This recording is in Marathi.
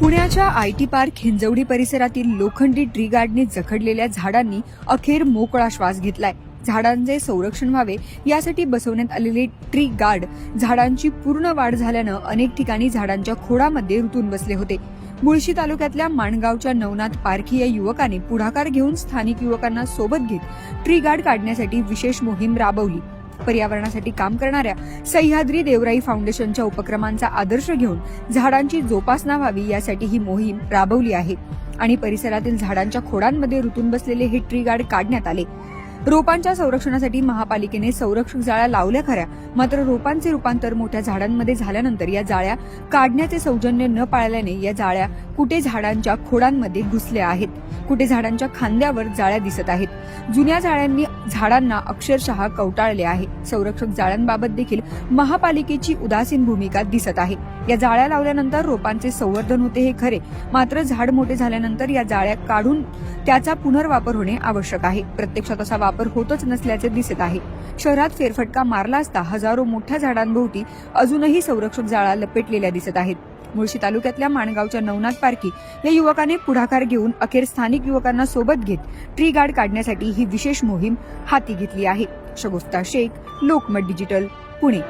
पुण्याच्या आय टी पार्क हिंजवडी परिसरातील लोखंडी ट्री गार्डने जखडलेल्या झाडांनी अखेर मोकळा श्वास घेतलाय. झाडांचे संरक्षण व्हावे यासाठी बसवण्यात आलेले ट्री गार्ड झाडांची पूर्ण वाढ झाल्यानं अनेक ठिकाणी झाडांच्या खोडामध्ये रुतून बसले होते. मुळशी तालुक्यातल्या माणगावच्या नवनाथ पारखी या युवकाने पुढाकार घेऊन स्थानिक युवकांना सोबत घेत ट्री गार्ड काढण्यासाठी विशेष मोहीम राबवली. पर्यावरणासाठी काम करणाऱ्या सह्याद्री देवराई फाउंडेशनच्या उपक्रमांचा आदर्श घेऊन झाडांची जोपासना व्हावी यासाठी ही मोहीम राबवली आहे. आणि परिसरातील झाडांच्या खोडांमध्ये रुतून बसलेले हे ट्री गार्ड काढण्यात आले. रोपांच्या संरक्षणासाठी महापालिकेने संरक्षक जाळ्या लावल्या खऱ्या. मात्र रोपांचे रूपांतर मोठ्या झाडांमध्ये झाल्यानंतर या जाळ्या काढण्याचे सौजन्य न पाळल्याने या जाळ्या कुठे झाडांच्या खोडांमध्ये घुसल्या आहेत? कुठे झाडांच्या खांद्यावर जाळ्या दिसत आहेत? जुन्या जाळ्यांनी झाडांना अक्षरशः कवटाळले आहे. संरक्षक जाळ्यांबाबत देखील महापालिकेची उदासीन भूमिका दिसत आहे. या जाळ्या लावल्यानंतर रोपांचे संवर्धन होते हे खरे. मात्र झाड मोठे झाल्यानंतर या जाळ्या काढून त्याचा पुनर्वापर होणे आवश्यक आहे. प्रत्यक्षात असा वापर होतच नसल्याचे दिसत आहे. शहरात फेरफटका मारला असता हजारो मोठ्या झाडांभोवती अजूनही संरक्षक जाळा लपेटलेल्या दिसत आहेत. मुळशी तालुक्यातल्या माणगावच्या नवनाथ पारखी या युवकाने पुढाकार घेऊन अखेर स्थानिक युवकांना सोबत घेत ट्री गार्ड काढण्यासाठी ही विशेष मोहीम हाती घेतली आहे. शगुफ्ता शेख लोकमत डिजिटल पुणे.